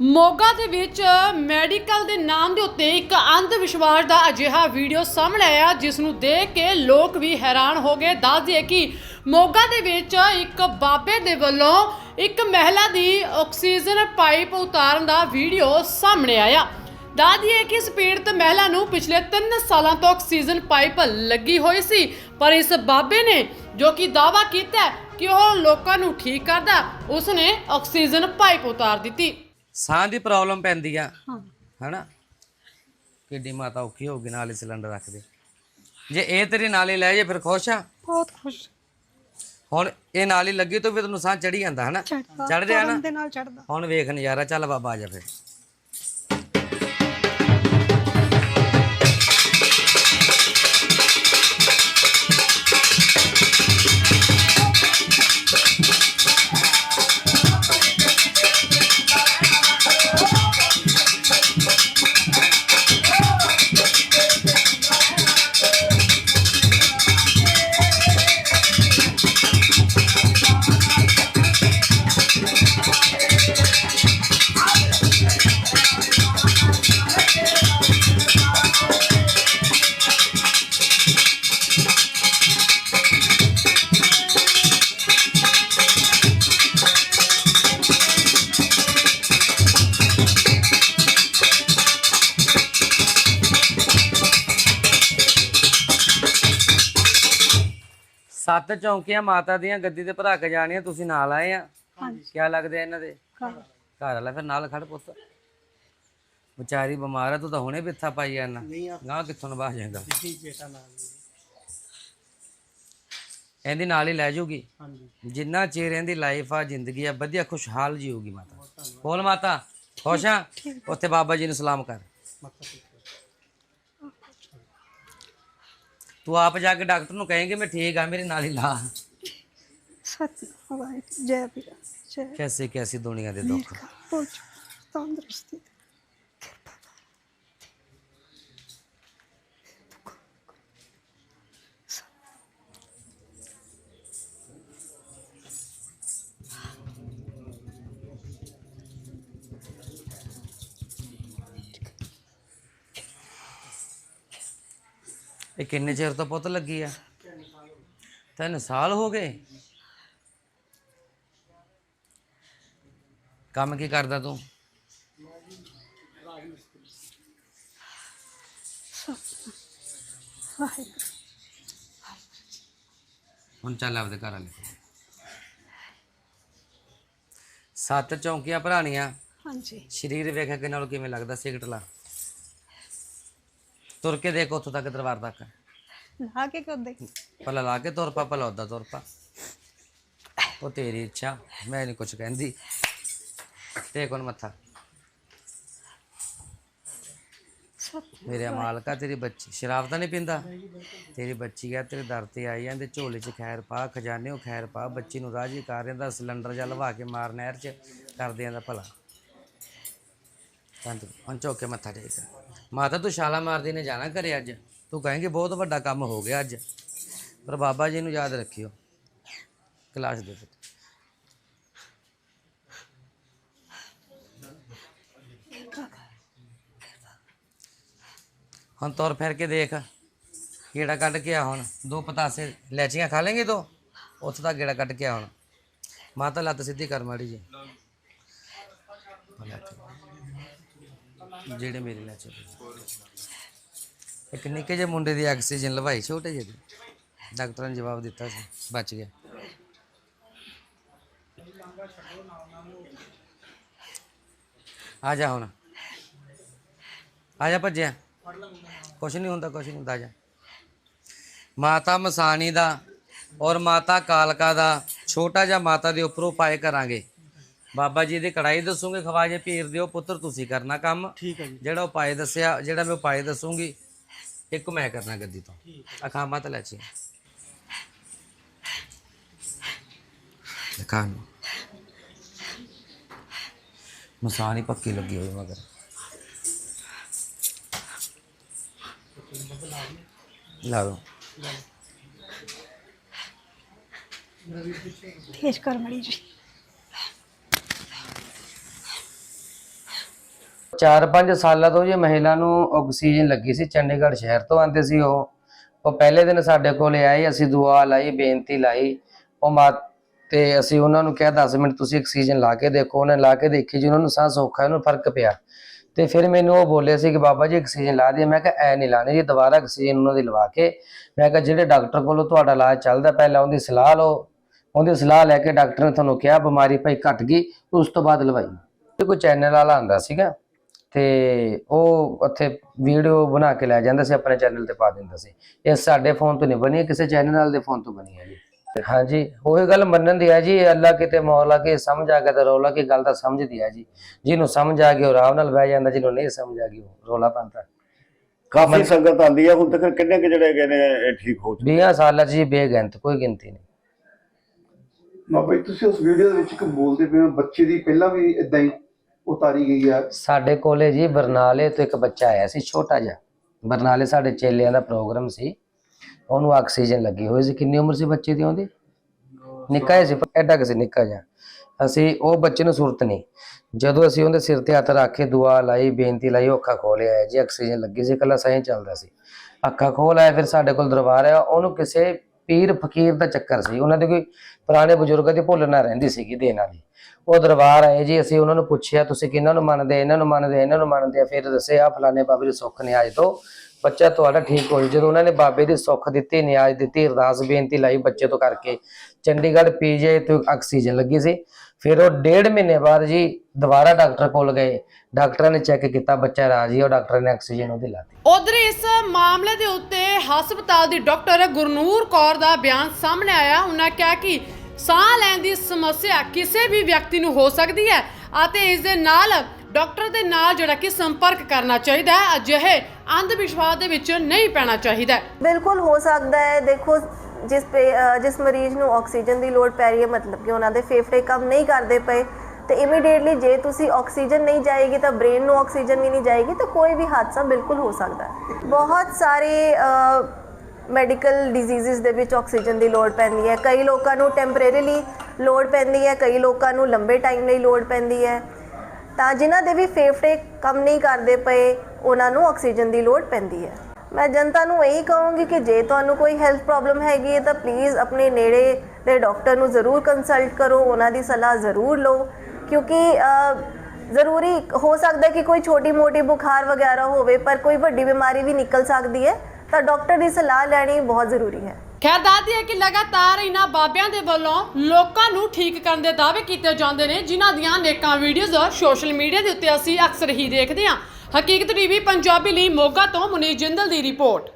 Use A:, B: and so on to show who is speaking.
A: ਮੋਗਾ ਦੇ ਵਿੱਚ ਮੈਡੀਕਲ ਦੇ ਨਾਮ ਦੇ ਉੱਤੇ ਇੱਕ ਅੰਧ ਵਿਸ਼ਵਾਸ ਦਾ ਅਜਿਹਾ ਵੀਡੀਓ ਸਾਹਮਣੇ ਆਇਆ, ਜਿਸ ਨੂੰ ਦੇਖ ਕੇ ਲੋਕ ਵੀ ਹੈਰਾਨ ਹੋ ਗਏ। ਦੱਸ ਦਈਏ ਕਿ ਮੋਗਾ ਦੇ ਵਿੱਚ ਇੱਕ ਬਾਬੇ ਦੇ ਵੱਲੋਂ ਇੱਕ ਮਹਿਲਾ ਦੀ ਆਕਸੀਜਨ ਪਾਈਪ ਉਤਾਰਨ ਦਾ ਵੀਡੀਓ ਸਾਹਮਣੇ ਆਇਆ। ਦੱਸ ਦਈਏ ਕਿ ਇਸ ਪੀੜਤ ਮਹਿਲਾ ਨੂੰ ਪਿਛਲੇ 3 ਸਾਲਾਂ ਤੋਂ ਆਕਸੀਜਨ ਪਾਈਪ ਲੱਗੀ ਹੋਈ ਸੀ, ਪਰ ਇਸ ਬਾਬੇ ਨੇ ਜੋ ਕਿ ਦਾਵਾ ਕੀਤਾ ਕਿ ਉਹ ਲੋਕਾਂ ਨੂੰ ਠੀਕ ਕਰਦਾ, ਉਸਨੇ ਆਕਸੀਜਨ ਪਾਈਪ ਉਤਾਰ ਦਿੱਤੀ।
B: ਸਾਹ ਦੀ ਪ੍ਰੋਬਲਮ ਪੈਂਦੀ ਆ। ਹਨਾ? ਕਿੱਡੀ ਮਾਤਾ ਔਖੀ ਹੋਊਗੀ ਨਾਲ ਹੀ ਸਿਲੰਡਰ ਰੱਖ ਦੇ। ਜੇ ਇਹ ਤੇਰੀ ਨਾਲੇ ਲੈ ਜੇ ਫਿਰ ਖੁਸ਼ ਆ।
C: ਬਹੁਤ ਖੁਸ਼।
B: ਹੁਣ ਇਹ ਨਾਲੀ ਲੱਗੀ ਤੋਂ ਵੀ ਤੈਨੂੰ ਸਾਹ ਚੜੀ ਜਾਂਦਾ ਹਨਾ? ਚੜ ਰਿਹਾ ਨਾ?
C: ਦੇ ਨਾਲ ਚੜਦਾ
B: ਹੁਣ ਵੇਖ ਨਜ਼ਾਰਾ ਚੱਲ ਬਾਬਾ ਆ ਜਾ ਫਿਰ। ਸੱਤ ਚੌਂਕੀਆਂ ਮਾਤਾ ਦੀਆਂ ਗੱਦੀ ਤੇ ਭਰਾ ਕੇ ਜਾਣੀਆਂ ਤੁਸੀਂ ਨਾਲ ਆਏ ਆ।
C: ਹਾਂਜੀ।
B: ਕੀ ਲੱਗਦੇ ਇਹਨਾਂ ਦੇ?
C: ਘਰ।
B: ਵਾਲਾ ਫਿਰ ਨਾਲ ਖੜ ਪੁੱਤ। ਵਿਚਾਰੀ ਬਿਮਾਰ ਆ ਤੂੰ ਤਾਂ ਹੁਣੇ ਬਿੱਥਾ ਪਾਈ ਜਾਣਾ ਗਾਂ ਕਿੱਥੋਂ ਨਵਾਹ ਜਾਏਗਾ। ਇਹਦੀ ਨਾਲ ਹੀ ਲੈ ਜਾਊਗੀ। ਜਿੰਨਾ ਚਿਰ ਇਹਦੀ ਲਾਈਫ ਆ ਜ਼ਿੰਦਗੀ ਆ ਵਧੀਆ ਖੁਸ਼ਹਾਲ ਜੀਊਗੀ ਮਾਤਾ। ਬੋਲ ਮਾਤਾ ਖੁਸ਼ ਆ? ਉੱਥੇ ਬਾਬਾ ਜੀ ਨੂੰ ਸਲਾਮ ਕਰ। ਤੂੰ ਆਪ ਜਾ ਕੇ ਡਾਕਟਰ ਨੂੰ ਕਹੇਂਗੇ ਮੈਂ ਠੀਕ ਆ ਮੇਰੇ ਨਾਲ ਹੀ ਲਾ।
C: ਸਤ ਵਾਹਿਗੁਰੂ ਜੈ ਵੀਰਾ ਜੈ।
B: ਕੈਸੇ ਕੈਸੀ ਦੁਨੀਆ ਦੇ ਦੁੱਖ।
C: ਪਹੁੰਚ ਤੰਦਰੁਸਤੀ
B: ਇਹ ਕਿੰਨੇ ਚਿਰ ਤੋਂ ਪੁੱਤ ਲੱਗੀ ਆ? ਤਿੰਨ ਸਾਲ ਹੋ ਗਏ। ਕੰਮ ਕੀ ਕਰਦਾ ਤੂੰ? ਹੁਣ ਚੱਲ ਆਪਦੇ ਘਰ ਵਾਲੇ। ਸੱਤ ਚੌਂਕੀਆਂ ਭਰਾਣੀਆਂ।
C: ਹਾਂਜੀ।
B: ਸਰੀਰ ਵੇਖ ਕੇ ਨਾਲ ਕਿਵੇਂ ਲੱਗਦਾ ਸਿਗਰਟ ਲਾ ਤੁਰ ਕੇ ਦੇਖ ਉੱਥੋਂ ਤੱਕ ਦਰਬਾਰ ਤੱਕ।
C: ਲਾ ਕੇ ਕਿਉਂ ਦੇ
B: ਭਲਾ ਲਾ ਕੇ ਤੁਰ ਪਾ ਭਲਾ ਉੱਦਾਂ ਤੁਰ ਪਾ। ਉਹ ਤੇਰੀ ਇੱਛਾ ਮੈਂ ਨਹੀਂ ਕੁਝ ਕਹਿੰਦੀ। ਤੇ ਕੋਣ ਮੱਥਾ। ਮੇਰੇ ਮਾਲਕਾ ਤੇਰੀ ਬੱਚੀ। ਸ਼ਰਾਬ ਤਾਂ ਨਹੀਂ ਪੀਂਦਾ? ਤੇਰੀ ਬੱਚੀ ਆ ਤੇਰੇ ਦਰ ਤੇ ਆਈ ਜਾਂਦੇ ਝੋਲੇ 'ਚ ਖੈਰ ਪਾ ਖਜ਼ਾਨੇ 'ਚ ਖੈਰ ਪਾ ਬੱਚੀ ਨੂੰ ਰਾਜੀ ਕਰ ਰਿਹਾ ਸਿਲੰਡਰ ਜਾਂ ਲਵਾ ਕੇ ਮਾਰ ਨਹਿਰ 'ਚ ਕਰਦੇ ਆਂ ਦਾ ਭਲਾ। ਤੰਤ ਹੁਣ ਝੁੱਕ ਕੇ ਮੱਥਾ ਟੇਕ। ਮਾਤਾ, ਤੂੰ ਛਾਲਾ ਮਾਰਦੀ ਨੇ ਜਾਣਾ ਘਰੇ ਅੱਜ? ਤੂੰ ਕਹੇਂਗੇ, ਬਹੁਤ ਵੱਡਾ ਕੰਮ ਹੋ ਗਿਆ ਅੱਜ। ਪਰ ਬਾਬਾ ਜੀ ਨੂੰ ਯਾਦ ਰੱਖਿਓ। ਕਲਾਸ ਦੇ ਵਿੱਚ। ਹੁਣ ਤੁਰ ਫਿਰ ਕੇ ਦੇਖ। ਗੇੜਾ ਕੱਢ ਕੇ ਆ ਹੁਣ। ਦੋ ਪਤਾਸੇ ਲੈਚੀਆਂ ਖਾ ਲੇਂਗੇ ਤੋ? ਉੱਥੇ ਦਾ ਗੇੜਾ ਕੱਢ ਕੇ ਆ ਹੁਣ। ਮਾਤਾ, ਲੱਤ ਸਿੱਧੀ ਕਰ ਮਾੜੀ ਜੀ ਜਿਹੜੇ ਮੇਰੇ ਲੈਚੇ ਇੱਕ ਨਿੱਕੇ ਜਿਹੇ ਮੁੰਡੇ ਦੀ ਆਕਸੀਜਨ ਲਵਾਈ, ਛੋਟੇ ਜਿਹੇ ਦੀ। ਡਾਕਟਰਾਂ ਨੇ ਜਵਾਬ ਦਿੱਤਾ ਸੀ, ਬਚ ਗਿਆ। ਆ ਜਾ ਹੁਣ। ਆ ਜਾ ਭੱਜਿਆ। ਕੁਛ ਨਹੀਂ ਹੁੰਦਾ, ਕੁਛ ਨਹੀਂ ਹੁੰਦਾ, ਆ ਜਾ। ਮਾਤਾ ਮਸਾਣੀ ਦਾ ਔਰ ਮਾਤਾ ਕਾਲਕਾ ਦਾ ਛੋਟਾ ਜਿਹਾ ਮਾਤਾ ਦੇ ਉੱਪਰੋਂ ਪਾਏ ਕਰਾਂਗੇ। ਬਾਬਾ ਜੀ ਦੀ ਕੜਾਈ ਦੱਸੂਗੇ ਖਵਾਜੇ ਪੀਰ ਦਿਓ ਪੁੱਤਰ ਤੁਸੀਂ ਕਰਨਾ ਕੰਮ। ਠੀਕ ਹੈ ਜੀ। ਜਿਹੜਾ ਉਪਾਏ ਦੱਸਿਆ ਜਿਹੜਾ ਮੈਂ ਉਪਾਏ ਦੱਸੂਗੀ ਇੱਕ ਮੈਂ ਕਰਨਾ ਗੱਦੀ ਤੋਂ। ਅਖਾ ਮਤ ਲੈ ਚੀ। ਦਿਖਾ ਨੂੰ। ਮਸਾਣੀ ਪੱਕੀ ਲੱਗੀ ਹੋਈ ਮਗਰ। ਲਾ ਦੋ।
C: ਤੇਜ ਕਰ ਮੜੀ ਜੀ
B: 4-5 ਸਾਲਾਂ ਤੋਂ ਜੇ ਮਹਿਲਾ ਨੂੰ ਆਕਸੀਜਨ ਲੱਗੀ ਸੀ, ਚੰਡੀਗੜ੍ਹ ਸ਼ਹਿਰ ਤੋਂ ਆਂਦੇ ਸੀ ਉਹ। ਉਹ ਪਹਿਲੇ ਦਿਨ ਸਾਡੇ ਕੋਲ ਆਏ, ਅਸੀਂ ਦੁਆ ਲਾਈ, ਬੇਨਤੀ ਲਾਈ। ਉਹ ਮਾ ਤੇ ਅਸੀਂ ਉਹਨਾਂ ਨੂੰ ਕਿਹਾ 10 ਮਿੰਟ ਤੁਸੀਂ ਆਕਸੀਜਨ ਲਾ ਕੇ ਦੇਖੋ। ਉਹਨੇ ਲਾ ਕੇ ਦੇਖੀ ਜੀ, ਉਹਨਾਂ ਨੂੰ ਸਾਹ ਸੌਖਾ, ਉਹਨੂੰ ਫ਼ਰਕ ਪਿਆ। ਤੇ ਫਿਰ ਮੈਨੂੰ ਉਹ ਬੋਲੇ ਸੀ ਕਿ, ਬਾਬਾ ਜੀ, ਆਕਸੀਜਨ ਲਾ ਦਿਆ ਮੈਂ ਕਿਹਾ, ਐ ਨਹੀਂ ਲਾਣੀ ਜੀ, ਦੁਬਾਰਾ ਆਕਸੀਜਨ ਉਹਨਾਂ ਦੀ ਲਵਾ ਕੇ। ਮੈਂ ਕਿਹਾ, ਜਿਹੜੇ ਡਾਕਟਰ ਕੋਲੋਂ ਤੁਹਾਡਾ ਇਲਾਜ ਚੱਲਦਾ, ਪਹਿਲਾਂ ਉਹਦੀ ਸਲਾਹ ਲਓ। ਉਹਦੀ ਸਲਾਹ ਲੈ ਕੇ ਡਾਕਟਰ ਨੇ ਤੁਹਾਨੂੰ ਕਿਹਾ, ਬਿਮਾਰੀ ਭਾਈ ਘਟ ਗਈ, ਉਸ ਤੋਂ ਬਾਅਦ ਲਵਾਈ। ਤੇ ਕੋਈ ਚੈਨਲ ਵਾਲਾ ਆਂਦਾ ਸੀਗਾ। ਤੇ ਉਹ ਉੱਥੇ ਵੀਡੀਓ ਬਣਾ ਕੇ ਲੈ ਜਾਂਦਾ ਸੀ ਆਪਣੇ ਚੈਨਲ ਤੇ ਪਾ ਦਿੰਦਾ ਸੀ। ਇਹ ਸਾਡੇ ਫੋਨ ਤੋਂ ਨਹੀਂ ਬਣੀ ਕਿਸੇ ਚੈਨਲ ਵਾਲੇ ਦੇ ਫੋਨ ਤੋਂ ਬਣੀ ਹੈ ਜੀ। ਹਾਂਜੀ ਉਹੀ ਗੱਲ ਮੰਨਣ ਦੀ ਹੈ ਜੀ ਅੱਲਾ ਕਿਤੇ ਮੌਲਾ ਕੇ ਸਮਝ ਆ ਗਿਆ ਤਾਂ ਰੌਲਾ ਕੀ ਗੱਲ ਤਾਂ ਸਮਝਦੀ ਹੈ ਜੀ। ਜਿਹਨੂੰ ਸਮਝ ਆ ਗਈ ਉਹ ਆਰਾਮ ਨਾਲ ਬਹਿ ਜਾਂਦਾ ਜਿਹਨੂੰ ਨਹੀਂ ਸਮਝ ਆ ਗਈ ਉਹ ਰੌਲਾ
D: ਕਾਫੀ ਸੰਗਤ ਆਂਦੀ ਹੈ ਹੁਣ ਤੱਕ ਕਿੰਨੇ ਕੁ ਜਿਹੜੇ ਨੇ ਇਹ ਠੀਕ ਹੋ ਚੁੱਕੇ
B: 20 ਸਾਲਾਂ 'ਚ ਜੀ ਬੇਗਿਣਤ ਕੋਈ ਗਿਣਤੀ ਨਹੀਂ।
E: ਬਾਬਾ ਜੀ ਤੁਸੀਂ ਉਸ ਵੀਡੀਓ ਦੇ ਵਿੱਚ ਇੱਕ ਬੋਲਦੇ ਪਏ ਹੋ ਬੱਚੇ ਦੀ ਪਹਿਲਾਂ ਵੀ ਇਦਾਂ ਹੀ ਉਤਾਰੀ ਗਈ ਆ?
B: ਸਾਡੇ ਕੋਲੇ ਜੀ ਬਰਨਾਲੇ ਤੋਂ ਇੱਕ ਬੱਚਾ ਆਇਆ ਸੀ, ਛੋਟਾ ਜਿਹਾ। ਬਰਨਾਲੇ ਸਾਡੇ ਚੇਲਿਆਂ ਦਾ ਪ੍ਰੋਗਰਾਮ ਸੀ। ਉਹਨੂੰ ਆਕਸੀਜਨ ਲੱਗੀ ਹੋਈ ਸੀ। ਕਿੰਨੀ ਉਮਰ ਸੀ ਬੱਚੇ ਦੀ ਉਹਦੀ? ਨਿੱਕਾ ਜਿਹਾ ਸੀ, ਐਡਾ ਕੁ ਸੀ, ਨਿੱਕਾ ਜਿਹਾ। ਅਸੀਂ ਉਹ ਬੱਚੇ ਨੂੰ ਸੁਰਤ ਨਹੀਂ। ਜਦੋਂ ਅਸੀਂ ਉਹਦੇ ਸਿਰ ਤੇ ਹੱਥ ਰੱਖ ਕੇ ਦੁਆ ਲਾਈ, ਬੇਨਤੀ ਲਾਈ, ਉਹ ਅੱਖਾਂ ਖੋਲਿਆ ਜੀ, ਆਕਸੀਜਨ ਲੱਗੀ ਸੀ, ਇਕੱਲਾ ਸਹੀ ਚੱਲਦਾ ਸੀ। ਅੱਖਾਂ ਖੋਲ ਆਇਆ, ਫਿਰ ਸਾਡੇ ਕੋਲ ਦਰਬਾਰ ਆਇਆ। ਉਹਨੂੰ ਕਿਸੇ ਪੀਰ ਫਕੀਰ ਦਾ ਚੱਕਰ ਸੀ। ਉਹਨਾਂ ਦੇ ਕੋਈ ਪੁਰਾਣੇ ਬਜ਼ੁਰਗਾਂ ਦੀ ਭੁੱਲ ਨਾ ਰਹਿੰਦੀ ਸੀਗੀ ਦੇਣ ਵਾਲੀ। ਉਹ ਦਰਬਾਰ ਆਏ ਜੀ, ਅਸੀਂ ਉਹਨਾਂ ਨੂੰ ਪੁੱਛਿਆ, ਤੁਸੀਂ ਕਿਹਨਾਂ ਨੂੰ ਮੰਨਦੇ? ਇਹਨਾਂ ਨੂੰ ਮੰਨਦੇ? ਇਹਨਾਂ ਨੂੰ ਮੰਨਦੇ? ਆ ਫਿਰ ਦੱਸੇ ਆ ਫਲਾਣੇ ਬਾਬੇ ਦੀ ਸੁੱਖ ਨਿਆਜ ਤੋਂ। ਬੱਚਾ ਤੁਹਾਡਾ ਠੀਕ ਹੋ ਜਦੋਂ ਉਹਨਾਂ ਨੇ ਬਾਬੇ ਦੀ ਸੁੱਖ ਦਿੱਤੀ, ਨਿਆਜ ਦਿੱਤੀ, ਅਰਦਾਸ ਬੇਨਤੀ ਲਾਈ ਬੱਚੇ ਤੋਂ ਕਰਕੇ। ਚੰਡੀਗੜ੍ਹ ਪੀਜੀਆਈ ਤੋਂ ਆਕਸੀਜਨ ਲੱਗੀ ਸੀ। ਫਿਰ ਉਹ ਡੇਢ ਮਹੀਨੇ ਬਾਅਦ ਜੀ ਦੁਬਾਰਾ ਡਾਕਟਰ ਕੋਲ ਗਏ। ਡਾਕਟਰਾਂ ਨੇ ਚੈੱਕ ਕੀਤਾ, ਬੱਚਾ ਰਾਜੀ ਉਹ ਡਾਕਟਰ ਨੇ ਆਕਸੀਜਨ ਉਹਦੀ ਲਾਤੀ।
A: ਉਧਰ ਇਸ ਮਾਮਲੇ ਦੇ ਉੱਤੇ ਹਸਪਤਾਲ ਦੀ ਡਾਕਟਰ ਗੁਰਨੂਰ ਕੌਰ ਦਾ ਬਿਆਨ ਸਾਹਮਣੇ ਆਇਆ। ਉਹਨਾਂ ਕਿਹਾ ਕਿ ਸਾਹ ਲੈਣ ਦੀ ਸਮੱਸਿਆ ਕਿਸੇ ਵੀ ਵਿਅਕਤੀ ਨੂੰ ਹੋ ਸਕਦੀ ਹੈ ਅਤੇ ਇਸ ਦੇ ਨਾਲ ਡਾਕਟਰ ਦੇ ਨਾਲ ਜਿਹੜਾ ਕਿ ਸੰਪਰਕ ਕਰਨਾ ਚਾਹੀਦਾ ਹੈ, ਅਜਿਹੇ ਅੰਧ ਵਿਸ਼ਵਾਸ ਦੇ ਵਿੱਚ ਨਹੀਂ ਪੈਣਾ ਚਾਹੀਦਾ
F: ਬਿਲਕੁਲ ਹੋ ਸਕਦਾ ਹੈ। ਦੇਖੋ, ਜਿਸ ਜਿਸ ਮਰੀਜ਼ ਨੂੰ ਆਕਸੀਜਨ ਦੀ ਲੋੜ ਪੈ ਰਹੀ ਹੈ, ਮਤਲਬ ਕਿ ਉਹਨਾਂ ਦੇ ਫੇਫੜੇ ਕੰਮ ਨਹੀਂ ਕਰਦੇ ਪਏ। ਤੇ ਇਮੀਡੀਏਟਲੀ ਜੇ ਤੁਸੀਂ ਆਕਸੀਜਨ ਨਹੀਂ ਜਾਏਗੀ ਤਾਂ ਬ੍ਰੇਨ ਨੂੰ ਆਕਸੀਜਨ ਵੀ ਨਹੀਂ ਜਾਏਗੀ, ਤਾਂ ਕੋਈ ਵੀ ਹਾਦਸਾ ਬਿਲਕੁਲ ਹੋ ਸਕਦਾ ਹੈ। ਬਹੁਤ ਸਾਰੇ ਮੈਡੀਕਲ ਡਿਜ਼ੀਜ਼ਸ ਦੇ ਵਿੱਚ ਆਕਸੀਜਨ ਦੀ ਲੋੜ ਪੈਂਦੀ ਹੈ। ਕਈ ਲੋਕਾਂ ਨੂੰ ਟੈਂਪਰੇਰੀਲੀ ਲੋੜ ਪੈਂਦੀ ਹੈ, ਕਈ ਲੋਕਾਂ ਨੂੰ ਲੰਬੇ ਟਾਈਮ ਲਈ ਲੋੜ ਪੈਂਦੀ ਹੈ। ਤਾਂ ਜਿਨ੍ਹਾਂ ਦੇ ਵੀ ਫੇਫੜੇ ਕੰਮ ਨਹੀਂ ਕਰਦੇ ਪਏ, ਉਹਨਾਂ ਨੂੰ ਆਕਸੀਜਨ ਦੀ ਲੋੜ ਪੈਂਦੀ ਹੈ। ਮੈਂ ਜਨਤਾ ਨੂੰ ਇਹੀ ਕਹੂੰਗੀ ਕਿ ਜੇ ਤੁਹਾਨੂੰ ਕੋਈ ਹੈਲਥ ਪ੍ਰੋਬਲਮ ਹੈਗੀ ਹੈ ਤਾਂ ਪਲੀਜ਼ ਆਪਣੇ ਨੇੜੇ ਦੇ ਡਾਕਟਰ ਨੂੰ ਜ਼ਰੂਰ ਕੰਸਲਟ ਕਰੋ, ਉਹਨਾਂ ਦੀ ਸਲਾਹ ਜ਼ਰੂਰ ਲਓ। ਕਿਉਂਕਿ ਜ਼ਰੂਰੀ ਹੋ ਸਕਦਾ ਕਿ ਕੋਈ ਛੋਟੀ ਮੋਟੀ ਬੁਖਾਰ ਵਗੈਰਾ ਹੋਵੇ, ਪਰ ਕੋਈ ਵੱਡੀ ਬਿਮਾਰੀ ਵੀ ਨਿਕਲ ਸਕਦੀ ਹੈ, ਤਾਂ ਡਾਕਟਰ ਦੀ ਸਲਾਹ ਲੈਣੀ ਬਹੁਤ ਜ਼ਰੂਰੀ ਹੈ।
A: ਖੈਰ ਦੱਸਦੀ ਹੈ ਕਿ ਲਗਾਤਾਰ ਇਹਨਾਂ ਬਾਬਿਆਂ ਦੇ ਵੱਲੋਂ ਲੋਕਾਂ ਨੂੰ ਠੀਕ ਕਰਨ ਦੇ ਦਾਅਵੇ ਕੀਤੇ ਜਾਂਦੇ ਨੇ, ਜਿਨ੍ਹਾਂ ਦੀਆਂ ਨੇਕਾਂ ਵੀਡੀਓਜ਼ ਸੋਸ਼ਲ ਮੀਡੀਆ ਦੇ ਉੱਤੇ ਅਸੀਂ ਅਕਸਰ ਹੀ ਦੇਖਦੇ ਹਾਂ। ਹਕੀਕਤ ਟੀਵੀ ਪੰਜਾਬੀ ਲਈ ਮੋਗਾ ਤੋਂ ਮੁਨੀਰ ਜਿੰਦਲ ਦੀ ਰਿਪੋਰਟ।